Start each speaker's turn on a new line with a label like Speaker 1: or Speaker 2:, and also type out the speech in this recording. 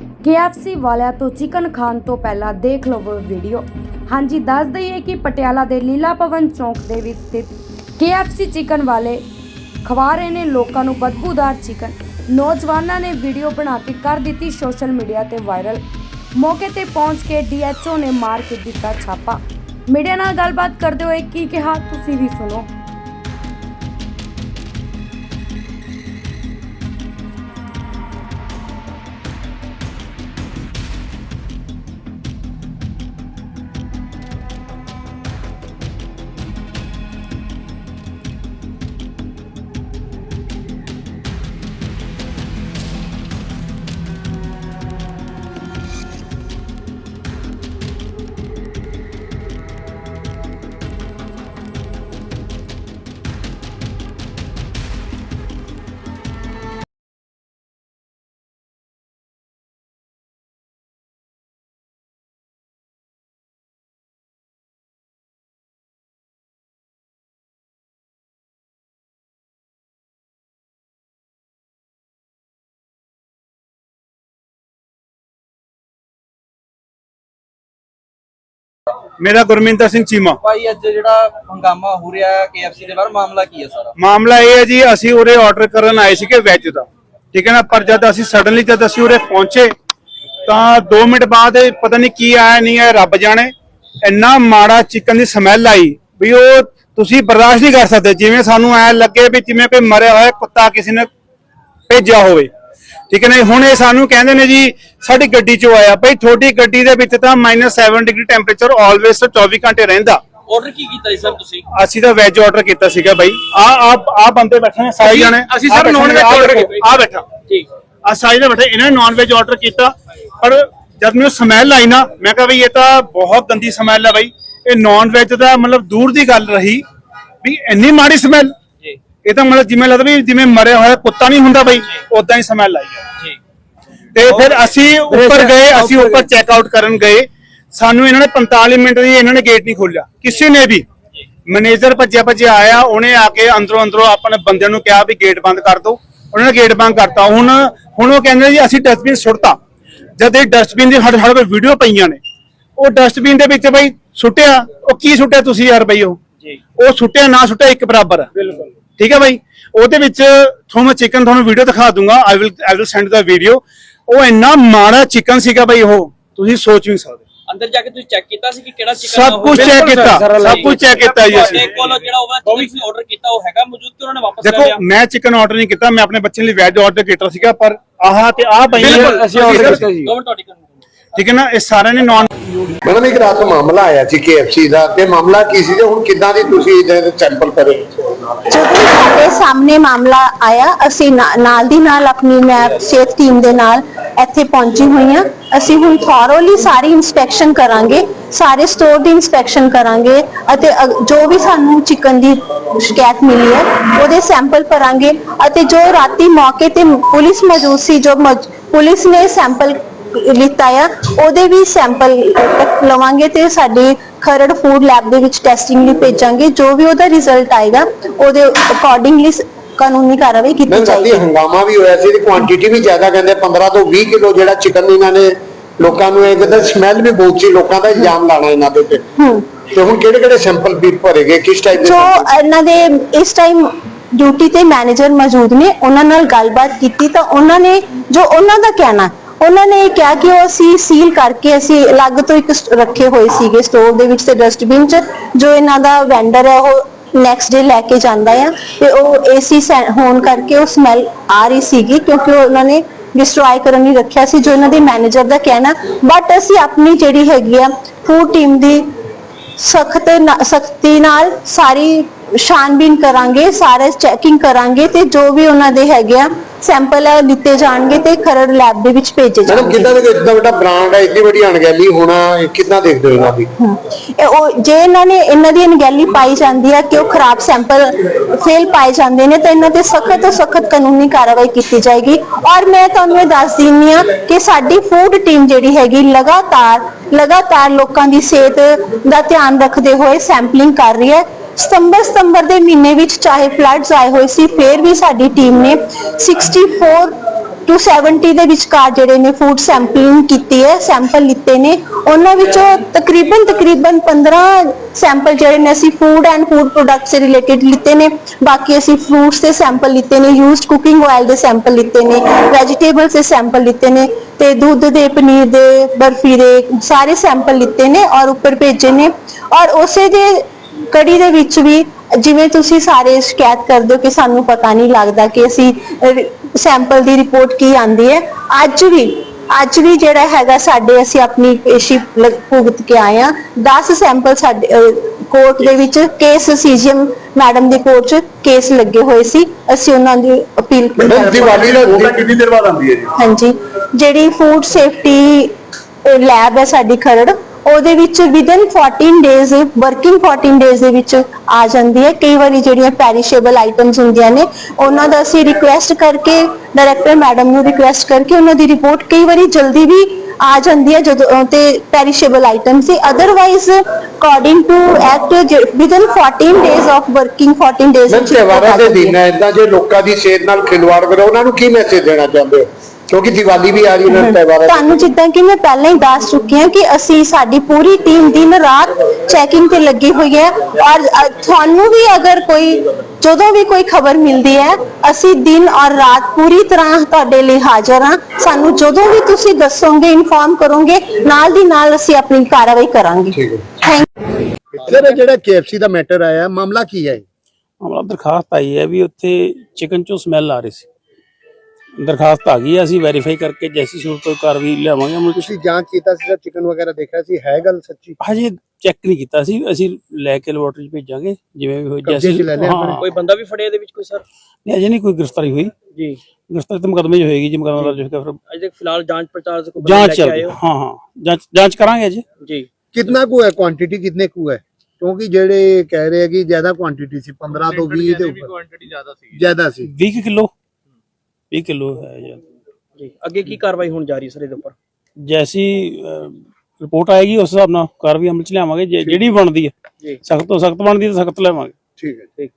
Speaker 1: KFC ਵਾਲਿਆਂ ਤੋਂ chicken ਖਾਣ ਤੋਂ ਪਹਿਲਾਂ ਦੇਖ ਲਵੋ ਵੀਡੀਓ ਹਾਂਜੀ, ਦੱਸ ਦਈਏ ਕਿ ਪਟਿਆਲਾ ਦੇ ਲੀਲਾ ਭਵਨ ਚੌਂਕ ਦੇ ਵਿੱਚ ਸਥਿਤ KFC ਚਿਕਨ ਵਾਲੇ ਖਵਾ ਰਹੇ ਨੇ ਲੋਕਾਂ ਨੂੰ ਬਦਬੂਦਾਰ ਚਿਕਨ। ਨੌਜਵਾਨਾਂ ਨੇ ਵੀਡੀਓ ਬਣਾ ਕੇ ਕਰ ਦਿੱਤੀ ਸੋਸ਼ਲ ਮੀਡੀਆ ਤੇ ਵਾਇਰਲ ਮੌਕੇ ਤੇ ਪਹੁੰਚ ਕੇ ਡੀਐਚਓ ਨੇ ਮਾਰ ਕੇ ਦਿੱਤਾ ਛਾਪਾ। ਮੀਡੀਆ ਨਾਲ ਗੱਲਬਾਤ ਕਰਦੇ ਹੋਏ ਕੀ ਕਿਹਾ, ਤੁਸੀਂ ਵੀ ਸੁਣੋ।
Speaker 2: ਮੇਰਾ ਗੁਰਮਿੰਦਰ ਸਿੰਘ ਚੀਮਾ।
Speaker 3: ਭਾਈ ਅੱਜ ਜਿਹੜਾ ਹੰਗਾਮਾ ਹੋ ਰਿਹਾ ਹੈ KFC ਦੇ ਬਾਹਰ ਮਾਮਲਾ ਕੀ ਹੈ ਸਾਰਾ?
Speaker 2: ਮਾਮਲਾ ਇਹ ਹੈ ਜੀ ਅਸੀਂ ਉਰੇ ਆਰਡਰ ਕਰਨ ਆਏ ਸੀਗੇ ਵੈਜ ਦਾ। ਠੀਕ ਹੈ ਨਾ? ਪਰ ਜਦ ਅਸੀਂ ਸਡਨਲੀ ਜਦ ਅਸੀਂ ਉਰੇ ਪਹੁੰਚੇ ਤਾਂ 2 ਮਿੰਟ ਬਾਅਦ ਇਹ ਪਤਾ ਨਹੀਂ ਕੀ ਆਇਆ ਨਹੀਂ ਆਇਆ ਰੱਬ ਜਾਣੇ। ਇੰਨਾ ਮਾੜਾ ਚਿਕਨ ਦੀ ਸਮੈਲ ਆਈ ਵੀ ਉਹ ਤੁਸੀਂ ਬਰਦਾਸ਼ਤ ਨਹੀਂ ਕਰ ਸਕਦੇ। ਜਿਵੇਂ ਸਾਨੂੰ ਐ ਲੱਗੇ ਵੀ ਜਿਵੇਂ ਕੋਈ ਮਰਿਆ ਹੋਇਆ ਕੁੱਤਾ ਕਿਸੇ ਨੇ ਭੇਜਿਆ ਹੋਵੇ। ਠੀਕ ਹੈ ਨਾ? ਹੁਣ ਇਹ ਸਾਨੂੰ ਕਹਿੰਦੇ ਨੇ ਜੀ ਸਾਡੀ ਗੱਡੀ ਚੋਂ ਆਇਆ। ਭਈ ਤੁਹਾਡੀ ਗੱਡੀ ਦੇ ਵਿੱਚ ਤਾਂ -7 ਡਿਗਰੀ ਟੈਂਪਰੇਚਰ ਆਲਵੇਸ 24 ਘੰਟੇ ਰਹਿੰਦਾ।
Speaker 3: ਆਰਡਰ ਕੀ ਕੀਤਾ ਜੀ ਸਰ ਤੁਸੀਂ?
Speaker 2: ਅਸੀਂ ਤਾਂ ਵੈਜ ਆਰਡਰ ਕੀਤਾ ਸੀਗਾ ਬਾਈ। ਆ ਆ ਆ ਬੰਦੇ ਬੈਠੇ ਨੇ ਸਾਰੇ ਜਣੇ।
Speaker 3: ਅਸੀਂ ਸਰ
Speaker 2: ਨੇ,
Speaker 3: order
Speaker 2: ਦੇਖੋ,
Speaker 3: ਕੀਤਾ।
Speaker 2: ਆਹ ਬੈਠਾ।
Speaker 3: ਠੀਕ।
Speaker 2: ਆ ਸਾਰੇ ਜਣੇ ਬੈਠੇ ਇਹਨਾਂ ਨੇ ਨਾਨ ਵੈਜ ਆਰਡਰ ਕੀਤਾ। ਪਰ ਜਦ ਮੈਨੂੰ ਸਮੈਲ ਆਈ ਨਾ ਮੈਂ ਕਿਹਾ ਬਈ ਇਹ ਤਾਂ ਬਹੁਤ ਗੰਦੀ ਸਮੈਲ ਹੈ ਬਾਈ। ਇਹ ਨਾਨ ਵੈਜ ਦਾ ਮਤਲਬ ਦੂਰ ਦੀ ਗੱਲ ਰਹੀ ਵੀ ਇੰਨੀ ਮਾੜੀ ਸਮੈਲ ਇਹ ਤਾਂ ਮਤਲਬ ਜਿਵੇਂ ਲੱਗਦਾ ਵੀ ਜਿਵੇਂ ਮਰਿਆ ਹੋਇਆ ਕੁੱਤਾ ਨਹੀਂ ਹੁੰਦਾ ਬਾਈ ਉਦਾਂ ਹੀ ਸਮੈਲ ਆਈ ਹੈ।
Speaker 3: ਜੀ।
Speaker 2: ਤੇ ਫਿਰ ਅਸੀਂ ਉੱਪਰ ਗਏ ਅਸੀਂ ਉੱਪਰ ਚੈੱਕ ਆਊਟ ਕਰਨ ਗਏ। ਸਾਨੂੰ ਇਹਨਾਂ ਨੇ 45 ਮਿੰਟ ਦੀ ਇਹਨਾਂ ਨੇ ਗੇਟ ਨਹੀਂ ਖੋਲਿਆ ਕਿਸੇ ਨੇ ਵੀ ਮੈਨੇਜਰ ਭੱਜਿਆ ਭੱਜਿਆ ਆਇਆ ਉਹਨੇ ਆ ਕੇ ਅੰਦਰੋਂ ਅੰਦਰੋਂ ਆਪਣੇ ਬੰਦਿਆਂ ਨੂੰ ਕਿਹਾ ਵੀ ਗੇਟ ਬੰਦ ਕਰ ਦਿਓ। ਉਹਨਾਂ ਨੇ ਗੇਟ ਬੰਦ ਕਰਤਾ। ਹੁਣ ਹੁਣ ਉਹ ਕਹਿੰਦੇ ਜੀ ਅਸੀਂ ਡਸਟਬਿਨ ਸੁੱਟਤਾ। ਜਦ ਇਹ ਡਸਟਬਿਨ ਦੀ ਸਾਡੇ ਸਾਡੇ ਕੋਲ ਵੀਡੀਓ ਪਈਆਂ ਨੇ। ਉਹ ਡਸਟਬਿਨ ਦੇ ਵਿੱਚ ਬਈ ਸੁੱਟਿਆ। ਉਹ ਕੀ ਸੁੱਟਿਆ ਤੁਸੀਂ ਯਾਰ ਬਈ ਉਹ?
Speaker 3: ਜੀ।
Speaker 2: ਉਹ ਸੁੱਟਿਆ ਨਾ ਸੁੱਟਿਆ ਇੱਕ ਬਰਾਬਰ ਹੈ।
Speaker 3: ਬਿਲਕੁਲ।
Speaker 2: ਠੀਕ ਹੈ ਬਾਈ? ਉਹਦੇ ਵਿੱਚ ਤੁਹਾਨੂੰ ਮੈਂ ਚਿਕਨ ਤੁਹਾਨੂੰ ਵੀਡੀਓ ਦਿਖਾ ਦੂੰਗਾ। I will I will send the video ਉਹ ਇੰਨਾ ਮਾੜਾ ਚਿਕਨ ਸੀਗਾ ਬਾਈ ਉਹ। ਤੁਸੀਂ ਸੋਚ ਨਹੀਂ ਸਕਦੇ।
Speaker 3: ਅੰਦਰ ਜਾ ਕੇ ਤੁਸੀਂ ਚੈੱਕ ਕੀਤਾ ਸੀ ਕਿ ਕਿਹੜਾ ਚਿਕਨ
Speaker 2: ਸਭ ਕੁਝ ਚੈੱਕ ਕੀਤਾ। ਸਭ ਕੁਝ ਚੈੱਕ ਕੀਤਾ ਜੀ ਅਸੀਂ।
Speaker 3: ਕੋਲ ਜਿਹੜਾ ਉਹ ਤੁਸੀਂ ਆਰਡਰ ਕੀਤਾ ਉਹ ਹੈਗਾ ਮੌਜੂਦ ਕਿ ਉਹਨਾਂ ਨੇ ਵਾਪਸ ਲੈ
Speaker 2: ਦੇਖੋ
Speaker 3: ਲਿਆ।
Speaker 2: ਮੈਂ ਚਿਕਨ ਆਰਡਰ ਨਹੀਂ ਕੀਤਾ ਮੈਂ ਆਪਣੇ ਬੱਚੇ ਲਈ ਵੈਜ ਆਰਡਰ ਕੀਤਾ ਸੀਗਾ ਪਰ ਆਹ ਤੇ ਆਹ ਪਈ
Speaker 3: ਬਿਲਕੁਲ
Speaker 2: ਅਸੀਂ ਆਰਡਰ ਕੀਤਾ
Speaker 3: ਦੋ ਮਿੰਟ ਤੁਹਾਡੀ ਕਰਨੀ
Speaker 2: ਠੀਕ ਹੈ ਨਾ ਇਹ ਸਾਰਿਆਂ ਨੇ ਨਾਨ
Speaker 4: ਮੈਡਮ ਇੱਕ ਰਾਤ ਨੂੰ ਮਾਮਲਾ ਆਇਆ ਸੀ KFC ਦਾ ਤੇ ਮਾਮਲਾ ਕੀ ਸੀ ਤੇ ਹੁਣ ਕਿੱਦਾਂ ਦੀ ਤੁਸੀਂ ਇਹਦੇ ਸੈਂਪਲ ਕਰੇ?
Speaker 5: ਜਦੋਂ ਸਾਡੇ ਸਾਹਮਣੇ ਮਾਮਲਾ ਆਇਆ ਅਸੀਂ ਨਾ- ਨਾਲ ਦੀ ਨਾਲ ਆਪਣੀ ਮੈਂ ਸਿਹਤ ਟੀਮ ਦੇ ਨਾਲ ਇੱਥੇ ਪਹੁੰਚੀ ਹੋਈ ਹਾਂ। ਅਸੀਂ ਹੁਣ ਥੋਰੋਲੀ ਸਾਰੀ ਇਨਸਪੈਕਸ਼ਨ ਕਰਾਂਗੇ ਸਾਰੇ ਸਟੋਰ ਦੀ ਇਨਸਪੈਕਸ਼ਨ ਕਰਾਂਗੇ ਅਤੇ ਅਗ- ਜੋ ਵੀ ਸਾਨੂੰ ਚਿਕਨ ਦੀ ਸ਼ਿਕਾਇਤ ਮਿਲੀ ਹੈ ਉਹਦੇ ਸੈਂਪਲ ਭਰਾਂਗੇ ਅਤੇ ਜੋ ਰਾਤੀ ਮੌਕੇ ਤੇ ਪੁਲਿਸ ਮੌਜੂਦ ਸੀ ਜੋ ਮੌਜ- ਪੁਲਿਸ ਨੇ ਸੈਂਪਲ ਲਿੱਤਾ ਆ। ਉਹਦੇ ਵੀ ਸੈਂਪਲ ਲਵਾਂਗੇ ਤੇ ਸਾਡੇ ਖਰੜ ਫੂਡ ਲੈਬ ਦੇ ਵਿੱਚ ਟੈਸਟਿੰਗ ਲਈ ਭੇਜਾਂਗੇ। ਜੋ ਵੀ ਉਹਦਾ ਰਿਜ਼ਲਟ ਆਏਗਾ ਉਹਦੇ ਅਕੋਰਡਿੰਗਲੀ ਕਾਨੂੰਨੀ ਕਾਰਵਾਈ ਕੀਤੀ ਜਾਏਗੀ।
Speaker 4: ਹੰਗਾਮਾ ਵੀ ਹੋਇਆ ਸੀ ਤੇ ਕੁਆਂਟੀਟੀ ਵੀ ਜ਼ਿਆਦਾ ਕਹਿੰਦੇ 15 ਤੋਂ 20 ਕਿਲੋ ਜਿਹੜਾ ਚਿਕਨ ਇਹਨਾਂ ਨੇ ਲੋਕਾਂ ਨੂੰ ਇਹ ਕਹਿੰਦੇ ਸਮੈਲ ਵੀ ਬਹੁਤ ਸੀ ਲੋਕਾਂ ਦਾ ਇਲਜ਼ਾਮ ਲਾਣਾ ਇਹਨਾਂ ਦੇ ਉੱਤੇ।
Speaker 5: ਹੂੰ।
Speaker 4: ਤੇ ਹੁਣ ਕਿਹੜੇ ਕਿਹੜੇ ਸੈਂਪਲ ਵੀ ਭਰੇਗੇ ਕਿਸ ਟਾਈਪ ਦੇ
Speaker 5: ਜੋ? ਇਹਨਾਂ ਦੇ ਇਸ ਟਾਈਮ ਡਿਊਟੀ ਤੇ ਮੈਨੇਜਰ ਮੌਜੂਦ ਨੇ ਉਹਨਾਂ ਨਾਲ ਗੱਲਬਾਤ ਕੀਤੀ ਤਾਂ ਉਹਨਾਂ ਨੇ ਜੋ ਉਹਨਾਂ ਦਾ ਕਹਿਣਾ ਉਹਨਾਂ ਨੇ ਇਹ ਕਿਹਾ ਕਿ ਉਹ ਅਸੀਂ ਸੀਲ ਕਰਕੇ ਅਸੀਂ ਅਲੱਗ ਤੋਂ ਇੱਕ ਸ- ਰੱਖੇ ਹੋਏ ਸੀਗੇ ਸਟੋਰ ਦੇ ਵਿੱਚ ਤੇ ਡਸਟਬਿਨ 'ਚ, ਜੋ ਇਹਨਾਂ ਦਾ ਵੈਂਡਰ ਹੈ, ਉਹ ਨੈਕਸਟ ਡੇ ਲੈ ਕੇ ਜਾਂਦਾ ਆ। ਤੇ ਉਹ ਏਸੀ ਹੋਣ ਕਰਕੇ ਉਹ ਸਮੈਲ ਆ ਰਹੀ ਸੀਗੀ ਕਿਉਂਕਿ ਉਹ ਉਹਨਾਂ ਨੇ ਡਿਸਟਰੋਏ ਕਰਨ ਲਈ ਰੱਖਿਆ ਸੀ, ਜੋ ਇਹਨਾਂ ਦੇ ਮੈਨੇਜਰ ਦਾ ਕਹਿਣਾ। ਬਟ ਅਸੀਂ ਆਪਣੀ ਜਿਹੜੀ ਹੈਗੀ ਆ ਫੂਡ ਟੀਮ ਦੀ ਸਖਤ ਸਖਤੀ ਨਾਲ ਸਾਰੀ ਛਾਨਬੀਨ ਕਰਾਂਗੇ, ਸਾਰੇ ਚੈਕਿੰਗ ਕਰਾਂਗੇ ਤੇ ਜੋ ਵੀ ਉਹਨਾਂ ਦੇ ਹੈਗੇ ਆ ਸੈਂਪਲ ਲਿੱਤੇ ਜਾਣਗੇ ਤੇ ਖਰੜ ਲੈਬ ਦੇ ਵਿੱਚ ਭੇਜੇ
Speaker 4: ਮੈਡਮ
Speaker 5: ਜਾਣਗੇ।
Speaker 4: ਕਿੱਦਾਂ ਦੇ ਇਤਨਾ ਵੱਡਾ ਬ੍ਰਾਂਡ ਹੈ ਇੰਨੀ ਵੱਡੀ ਅਣਗਹਿਲੀ ਹੋਣਾ ਇਹ ਕਿੱਦਾਂ ਦੇਖਦੇ ਹੋ ਇਹਨਾਂ ਦੀ?
Speaker 5: ਇਹ ਉਹ ਜੇ ਇਹਨਾਂ ਨੇ ਇਹਨਾਂ ਦੀ ਅਣਗਹਿਲੀ ਪਾਈ ਜਾਂਦੀ ਹੈ ਕਿ ਉਹ ਖਰਾਬ ਸੈਂਪਲ ਫੇਲ ਪਾਏ ਜਾਂਦੇ ਨੇ ਤਾਂ ਇਹਨਾਂ ਤੇ ਸਖਤ ਤੋਂ ਸਖਤ ਕਾਨੂੰਨੀ ਕਾਰਵਾਈ ਕੀਤੀ ਜਾਏਗੀ। ਔਰ ਮੈਂ ਤੁਹਾਨੂੰ ਇਹ ਦੱਸ ਦਿੰਨੀ ਆ ਕਿ ਸਾਡੀ ਫੂਡ ਟੀਮ ਜਿਹੜੀ ਹੈਗੀ ਲਗਾਤਾਰ ਲਗਾਤਾਰ ਲੋਕਾਂ ਦੀ ਸਿਹਤ ਦਾ ਧਿਆਨ ਰੱਖਦੇ ਹੋਏ ਸੈਂਪਲਿੰਗ ਕਰ ਰਹੀ ਹੈ। ਸਤੰਬਰ ਸਤੰਬਰ ਦੇ ਮਹੀਨੇ ਵਿੱਚ ਚਾਹੇ ਫਲੱਡਸ ਆਏ ਹੋਏ ਸੀ, ਫਿਰ ਵੀ ਸਾਡੀ ਟੀਮ ਨੇ 64 ਟੂ 70 ਦੇ ਵਿਚਕਾਰ ਜਿਹੜੇ ਨੇ ਫੂਡ ਸੈਂਪਲਿੰਗ ਕੀਤੀ ਹੈ ਸੈਂਪਲ ਲਿੱਤੇ ਨੇ। ਉਹਨਾਂ ਵਿੱਚੋਂ ਤਕਰੀਬਨ ਤਕਰੀਬਨ 15 ਸੈਂਪਲ ਜਿਹੜੇ ਨੇ ਅਸੀਂ ਫੂਡ ਐਂਡ ਫੂਡ ਪ੍ਰੋਡਕਟਸ ਦੇ ਰਿਲੇਟਡ ਲਿੱਤੇ ਨੇ। ਬਾਕੀ ਅਸੀਂ ਫਰੂਟਸ ਦੇ ਸੈਂਪਲ ਲਿੱਤੇ ਨੇ ਯੂਜ਼ਡ ਕੁਕਿੰਗ ਆਇਲ ਦੇ ਸੈਂਪਲ ਲਿੱਤੇ ਨੇ ਵੈਜੀਟੇਬਲਸ ਦੇ ਸੈਂਪਲ ਲਿੱਤੇ ਨੇ ਤੇ ਦੁੱਧ ਦੇ, ਪਨੀਰ ਦੇ, ਬਰਫੀ ਦੇ ਸਾਰੇ ਸੈਂਪਲ ਲਿੱਤੇ ਨੇ ਔਰ ਉੱਪਰ ਭੇਜੇ ਨੇ। ਔਰ ਉਸੇ ਦੇ ਕੜੀ ਦੇ ਵਿੱਚ ਵੀ ਜਿਵੇਂ ਤੁਸੀਂ ਸਾਰੇ ਸ਼ਿਕਾਇਤ ਕਰਦੇ ਹੋ ਕਿ ਸਾਨੂੰ ਪਤਾ ਨਹੀਂ ਲੱਗਦਾ ਕਿ ਅਸੀਂ ਸੈਂਪਲ ਦੀ ਰਿਪੋਰਟ ਕੀ ਆਂਦੀ ਹੈ ਅੱਜ ਵੀ ਅੱਜ ਵੀ ਜਿਹੜਾ ਹੈਗਾ ਸਾਡੇ ਅਸੀਂ ਆਪਣੀ ਪੇਸ਼ੀ ਭੁਗਤ ਕੇ ਆਏ ਆ 10 ਸੈਂਪਲ ਸਾਡੇ ਕੋਰਟ ਦੇ ਵਿੱਚ ਕੇਸ ਸੀਜੀਐਮ ਮੈਡਮ ਦੀ ਕੋਰਟ 'ਚ ਕੇਸ ਲੱਗੇ ਹੋਏ ਸੀ। ਅਸੀਂ ਉਹਨਾਂ ਦੀ ਅਪੀਲ
Speaker 4: ਮੈਡਮ, ਦੀਵਾਲੀ ਦਾ
Speaker 6: ਕਿੰਨੀ ਦੇਰ ਬਾਅਦ ਆਉਂਦੀ ਹੈ ਜੀ?
Speaker 5: ਹਾਂਜੀ। ਜਿਹੜੀ ਫੂਡ ਸੇਫਟੀ ਲੈਬ ਹੈ ਸਾਡੀ ਖਰੜ ਉਹਦੇ ਵਿੱਚ ਵਿਦਨ 14 ਡੇਜ਼ ਵਰਕਿੰਗ 14 ਡੇਜ਼ ਦੇ ਵਿੱਚ ਆ ਜਾਂਦੀ ਹੈ। ਕਈ ਵਾਰੀ ਜਿਹੜੀਆਂ ਪੈਰੀਸ਼ੇਬਲ ਆਈਟਮਸ ਹੁੰਦੀਆਂ ਨੇ ਉਹਨਾਂ ਦਾ ਅਸੀਂ ਰਿਕੁਐਸਟ ਕਰਕੇ ਡਾਇਰੈਕਟਰ ਮੈਡਮ ਨੂੰ ਰਿਕੁਐਸਟ ਕਰਕੇ ਉਹਨਾਂ ਦੀ ਰਿਪੋਰਟ ਕਈ ਵਾਰੀ ਜਲਦੀ ਵੀ ਆ ਜਾਂਦੀ ਹੈ ਜਦੋਂ ਤੇ perishable item C otherwise according to act within 14 days of working 14 days
Speaker 4: ਮੈਂ ਤਿਉਹਾਰਾਂ ਦੇ ਦਿਨ ਹੈ। ਇਦਾਂ ਜੇ ਲੋਕਾਂ ਦੀ ਸਿਹਤ ਨਾਲ ਖਿਲਵਾੜ ਕਰੋ ਉਹਨਾਂ ਨੂੰ ਕੀ ਮੈਸੇਜ ਦੇਣਾ ਚਾਹੁੰਦੇ ਹੋ? ਕਿਉਂਕਿ ਦੀਵਾਲੀ ਵੀ ਆ ਰਹੀ ਹੈ ਤਿਉਹਾਰਾਂ।
Speaker 5: ਤੁਹਾਨੂੰ ਜਿੱਦਾਂ ਕਿ ਮੈਂ ਪਹਿਲਾਂ ਹੀ ਦੱਸ ਚੁੱਕੀ ਹਾਂ ਕਿ ਅਸੀਂ ਸਾਡੀ ਪੂਰੀ ਟੀਮ ਦਿਨ ਰਾਤ ਚੈਕਿੰਗ ਤੇ ਲੱਗੀ ਹੋਈ ਹੈ। ਔਰ ਅ, ਤੁਹਾਨੂੰ ਵੀ ਅਗਰ ਕੋਈ ਜਦੋਂ ਵੀ ਕੋਈ ਖਬਰ ਮਿਲਦੀ ਹੈ ਅਸੀਂ ਦਿਨ ਔਰ ਰਾਤ ਪੂਰੀ ਤਰ੍ਹਾਂ ਤੁਹਾਡੇ ਲਈ ਹਾਜ਼ਰ ਹਾਂ। ਸਾਨੂੰ ਜਦੋਂ ਵੀ ਤੁਸੀਂ ਦੱਸੋਗੇ ਇਨਫੋਰਮ ਕਰੋਗੇ ਨਾਲ ਦੀ ਨਾਲ ਅਸੀਂ ਆਪਣੀ ਕਾਰਵਾਈ ਕਰਾਂਗੇ।
Speaker 4: ਠੀਕ ਹੈ।
Speaker 5: ਥੈਂਕ
Speaker 6: ਸਰ ਜਿਹੜਾ KFC ਦਾ ਮੈਟਰ ਆਇਆ ਮਾਮਲਾ ਕੀ ਹੈ?
Speaker 7: ਮਾਮਲਾ ਦਰਖਾਸਤ ਆਈ ਹੈ ਵੀ ਉੱਥੇ ਚਿਕਨ ਚੋਂ ਸਮੈਲ ਆ ਰਹੀ ਸੀ। ਦਰਖਾਸਤ ਆ ਗਈ ਹੈ ਅਸੀਂ ਵੈਰੀਫਾਈ ਕਰਕੇ ਜੈਸੀ ਸੂਰਤ ਕੋਈ ਕਾਰਵਾਈ ਲਿਆਵਾਂਗੇ ਅਮਲ ਚ
Speaker 6: ਤੁਸੀਂ ਜਾਂਚ ਕੀਤਾ ਸੀ ਚਿਕਨ ਵਗੈਰਾ ਦੇਖਿਆ ਸੀ ਹੈ ਗੱਲ ਸੱਚੀ
Speaker 7: ਹਜੇ ਚੈੱਕ ਨਹੀਂ ਕੀਤਾ ਸੀ ਅਸੀਂ ਲੈ ਕੇ ਲੈਬੋਰਟਰੀ ਚ ਭੇਜਾਂਗੇ ਜਿਵੇਂ ਵੀ ਹੋਈ
Speaker 6: ਕਬਜ਼ੇ 'ਚ ਲੈ ਲਿਆ
Speaker 7: ਹਾਂ
Speaker 3: ਕੋਈ ਬੰਦਾ ਵੀ ਫੜਿਆ ਇਹਦੇ ਵਿੱਚ ਕੋਈ ਸਰ
Speaker 7: ਨਹੀਂ ਅਜੇ ਨਹੀਂ ਕੋਈ ਗ੍ਰਿਫਤਾਰੀ ਹੋਈ
Speaker 3: ਜੀ
Speaker 7: ਗ੍ਰਿਫਤਾਰੀ ਤਾਂ ਮੁਕਦਮੇ 'ਚ ਹੋਏਗੀ ਜੀ ਮੁਕਦਮਾ ਦਰਜ ਹੋਏਗਾ ਫਿਰ
Speaker 3: ਅਜੇ ਤੱਕ ਫਿਲਹਾਲ ਜਾਂਚ ਪੜਤਾਲ से कोई बंदा
Speaker 7: ਜਾਂਚ
Speaker 3: लेके
Speaker 7: ਚੱਲ
Speaker 3: आए
Speaker 7: ਰਹੀ
Speaker 3: हो
Speaker 7: ਹੈ। ਹਾਂ ਹਾਂ ਜਾਂਚ ਜਾਂਚ ਕਰਾਂਗੇ ਅਜੇ
Speaker 3: जी
Speaker 6: ਕਿੰਨਾ ਕੁ ਹੈ ਕੁਆਂਟੀਟੀ ਕਿੰਨੇ ਕੁ ਹੈ ਕਿਉਂਕਿ ਜਿਹੜੇ ਕਹਿ ਰਹੇ ਆ ਕਿ ਜ਼ਿਆਦਾ ਕੁਆਂਟੀਟੀ ਸੀ 15 ਤੋਂ 20 ਦੇ ਉੱਪਰ ਕੁਆਂਟੀਟੀ ਜ਼ਿਆਦਾ ਸੀ ਜ਼ਿਆਦਾ ਸੀ
Speaker 7: 20 ਕਿਲੋ 20 ਕਿਲੋ ਹੈ ਜੀ
Speaker 3: ਅੱਗੇ ਕੀ ਕਾਰਵਾਈ ਹੋਣ ਜਾ ਰਹੀ ਹੈ ਸਰ ਇਹਦੇ ਉੱਪਰ?
Speaker 7: ਜੈਸੀ ਰਿਪੋਰਟ ਆਏਗੀ ਉਸ ਹਿਸਾਬ ਨਾਲ ਕਾਰਵਾਈ ਅਮਲ ਚ ਲਿਆਵਾਂਗੇ ਜੇ- ਜਿਹੜੀ ਬਣਦੀ ਹੈ ਸਖਤ ਤੋਂ ਸਖਤ ਬਣਦੀ ਹੈ ਤਾਂ ਸਖਤ ਲਿਆਵਾਂਗੇ।
Speaker 6: ਠੀਕ ਹੈ
Speaker 3: ਠੀਕ।